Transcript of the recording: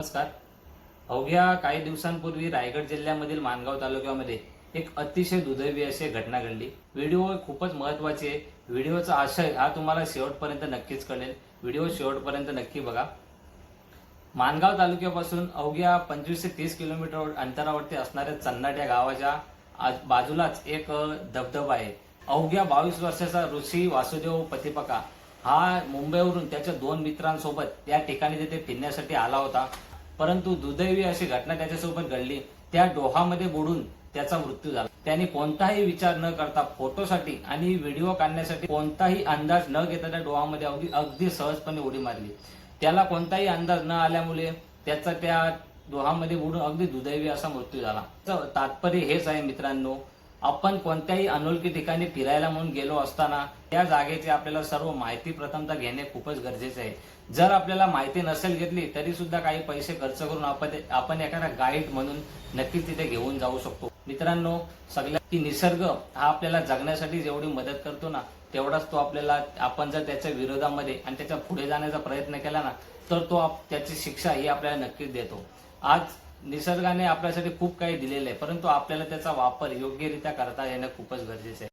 नमस्कार. अवघ्या काही दिवसांपूर्वी रायगड जिल्ह्यामधील मानगाव तालुक्यामध्ये एक अतिशय दुर्दैवी अशी घटना घडली. व्हिडिओ खूपच महत्वाची आहे. व्हिडिओचा आशय हा तुम्हाला शेवटपर्यंत नक्कीच कळेल. व्हिडिओ शेवटपर्यंत नक्की बघा. मानगाव तालुक्यापासून अवघ्या पंचवीस ते तीस किलोमीटर अंतरावरती असणाऱ्या चन्नाट या गावाच्या आज- बाजूलाच एक धबधबा आहे. अवघ्या बावीस वर्षाचा ऋषी वासुदेव पतिपका हा मुंबईवरून त्याच्या दोन मित्रांसोबत त्या ठिकाणी तिथे फिरण्यासाठी आला होता. परंतु दुर्दैवी अशी घटना त्याच्यासोबत घडली. त्या डोहामध्ये बुडून त्याचा मृत्यू झाला. त्याने कोणताही विचार न करता फोटोसाठी आणि व्हिडिओ काढण्यासाठी कोणताही अंदाज न घेता त्या डोहामध्ये अगदी अगदी सहजपणे उडी मारली. त्याला कोणताही अंदाज न आल्यामुळे त्याचा त्या डोहामध्ये बुडून अगदी दुर्दैवी असा मृत्यू झाला. तर तात्पर्य हेच आहे मित्रांनो आपण कोणत्याही अनोळखी ठिकाणी फिरायला म्हणून गेलो असताना त्या जागेची आपल्याला सर्व माहिती प्रथमतः घेणे खूपच गरजेचे आहे. जर आपल्याला माहिती नसेल घेतली तरी सुद्धा काही पैसे खर्च करून आपण आपण एखादा गाईड म्हणून नक्कीच तिथे घेऊन जाऊ शकतो. मित्रांनो सगळ्या की निसर्ग हा आपल्याला जगण्यासाठी जेवढी मदत करतो ना तेवढाच तो आपल्याला आपण जर त्याच्या विरोधामध्ये आणि त्याच्या पुढे जाण्याचा प्रयत्न केला ना तर तो त्याची शिक्षा ही आपल्याला नक्कीच देतो. आज निसर्गाने आपल्यासाठी खूप काही दिलेलं आहे परंतु आपल्याला त्याचा वापर योग्यरित्या करता येणं खूपच गरजेचं आहे.